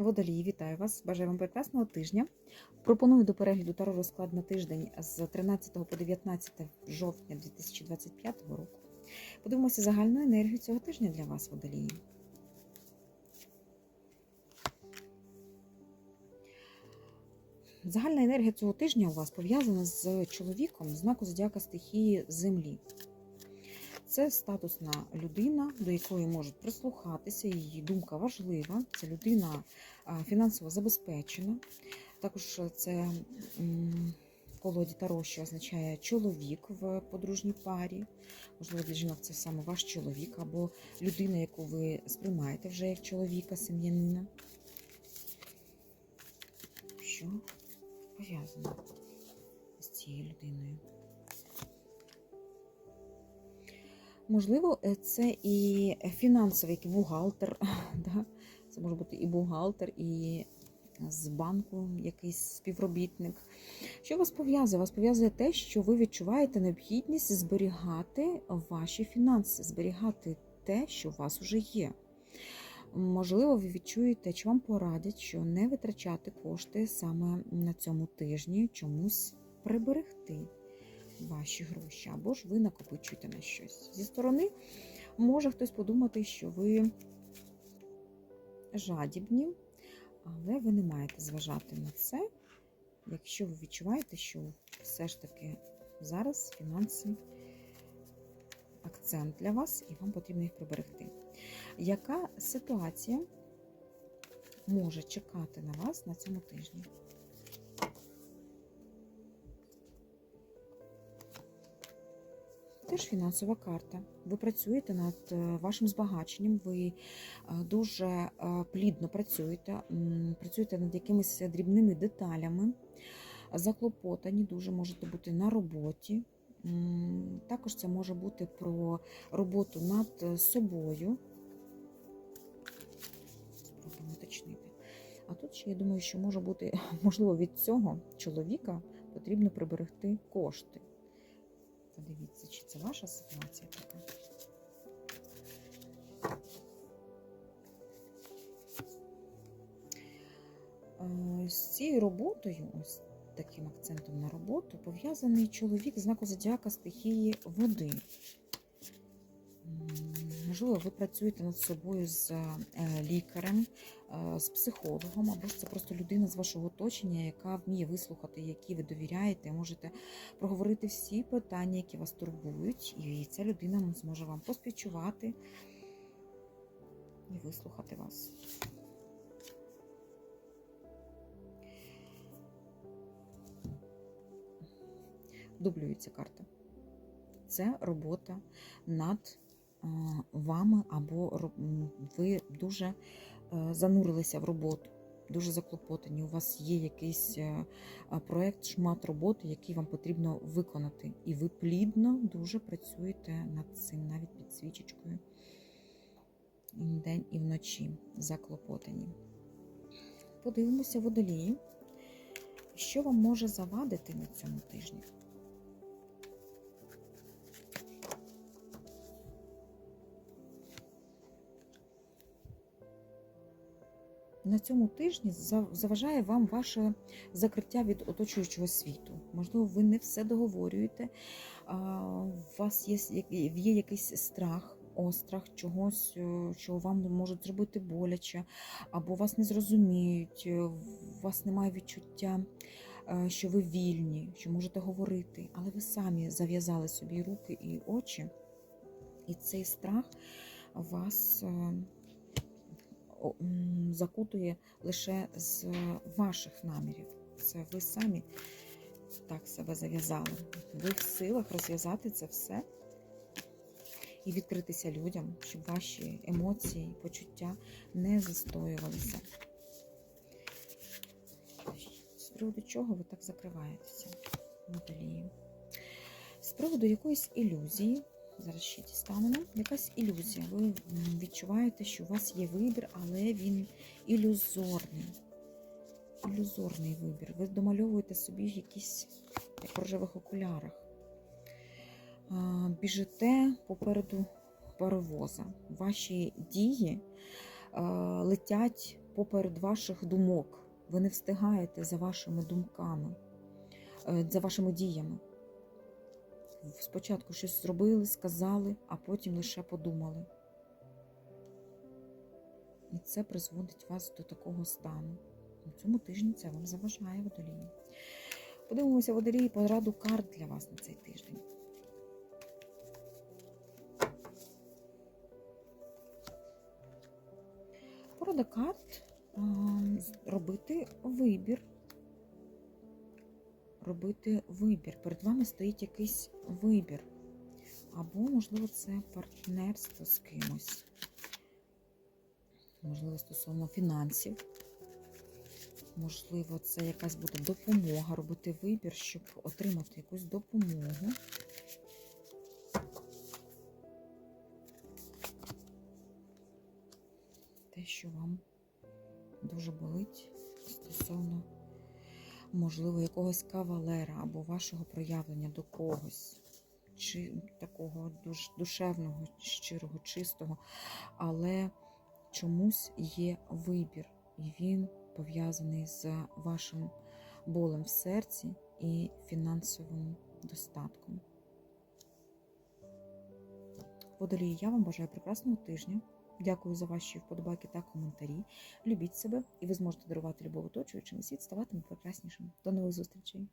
Водолії, вітаю вас! Бажаю вам прекрасного тижня. Пропоную до перегляду таро розклад на тиждень з 13 по 19 жовтня 2025 року. Подивимося загальну енергію цього тижня для вас, водолії. Загальна енергія цього тижня у вас пов'язана з чоловіком знаку зодіака стихії Землі. Це статусна людина, до якої можуть прислухатися, її думка важлива. Це людина фінансово забезпечена. Також це колоді Таро, що означає чоловік в подружній парі. Можливо, для жінок це саме ваш чоловік або людина, яку ви сприймаєте вже як чоловіка, сім'янина. Що пов'язано з цією людиною? Можливо, е, це і фінансовий як бухгалтер. Да? Це може бути і бухгалтер, і з банку якийсь співробітник. Що вас пов'язує? Вас пов'язує те, що ви відчуваєте необхідність зберігати ваші фінанси, зберігати те, що у вас вже є. Можливо, ви відчуєте, чи вам порадять, що не витрачати кошти саме на цьому тижні, чомусь приберегти ваші гроші, або ж ви накопичуєте на щось. Зі сторони може хтось подумати, що ви жадібні, але ви не маєте зважати на це, якщо ви відчуваєте, що все ж таки зараз фінанси акцент для вас, і вам потрібно їх приберегти. Яка ситуація може чекати на вас на цьому тижні? Теж фінансова карта. Ви працюєте над е, вашим збагаченням, ви е, дуже е, плідно працюєте, працюєте над якимись дрібними деталями, заклопотані дуже можете бути на роботі. Також це може бути про роботу над собою. Спробуємо уточнити. А тут ще я думаю, що може бути, можливо, від цього чоловіка потрібно приберегти кошти. Подивіться, чи це ваша ситуація така. Е, З цією роботою, ось таким акцентом на роботу, пов'язаний чоловік знаку зодіака стихії води. Можливо, ви працюєте над собою з е, лікарем, е, з психологом, або ж це просто людина з вашого оточення, яка вміє вислухати, які ви довіряєте, можете проговорити всі питання, які вас турбують, і ця людина зможе вам поспівчувати і вислухати вас. Дублюється карта. Це робота над вами, або ви дуже е, занурилися в роботу, дуже заклопотані. У вас є якийсь е, а, проект, шмат роботи, який вам потрібно виконати. І ви плідно дуже працюєте над цим, навіть під свічечкою. І вдень і вночі заклопотані. Подивимося водолії, що вам може завадити на цьому тижні. На цьому тижні заважає вам ваше закриття від оточуючого світу. Можливо, ви не все договорюєте, у вас є, є якийсь страх. Острах чогось, е, що вам можуть зробити боляче, або вас не зрозуміють, е, у вас немає відчуття, е, що ви вільні, що можете говорити, але ви самі зав'язали собі руки і очі, і цей страх вас е, закутує лише з ваших намірів. Це ви самі так себе зав'язали. Ви в силах розв'язати це все і відкритися людям, щоб ваші емоції, почуття не застоювалися. З приводу чого ви так закриваєтеся? З приводу якоїсь ілюзії, зараз ще дістанемо, якась ілюзія. Ви відчуваєте, що у вас є вибір, але він ілюзорний. Ілюзорний вибір. Ви домальовуєте собі якісь як в рожевих окулярах. Біжите попереду паровоза. Ваші дії летять поперед ваших думок. Ви не встигаєте за вашими думками, е, за вашими діями. Спочатку щось зробили, сказали, а потім лише подумали. І це призводить вас до такого стану. На цьому тижні це вам заважає водолії. Подивимося водолії пораду карт для вас на цей тиждень. Порада карт робити вибір. Робити вибір. Перед вами стоїть якийсь вибір. Або, можливо, це партнерство з кимось. Можливо, стосовно фінансів. Можливо, це якась буде допомога, робити вибір, щоб отримати якусь допомогу. Те, що вам дуже болить стосовно, можливо, якогось кавалера або вашого проявлення до когось, чи такого душ, душевного, щирого, чистого, але чомусь є вибір, і він пов'язаний з вашим болем в серці і фінансовим достатком. Водолії, я вам бажаю прекрасного тижня. Дякую за ваші вподобайки та коментарі. Любіть себе, і ви зможете дарувати любов оточуючим, світ ставатиме прекраснішим. До нових зустрічей!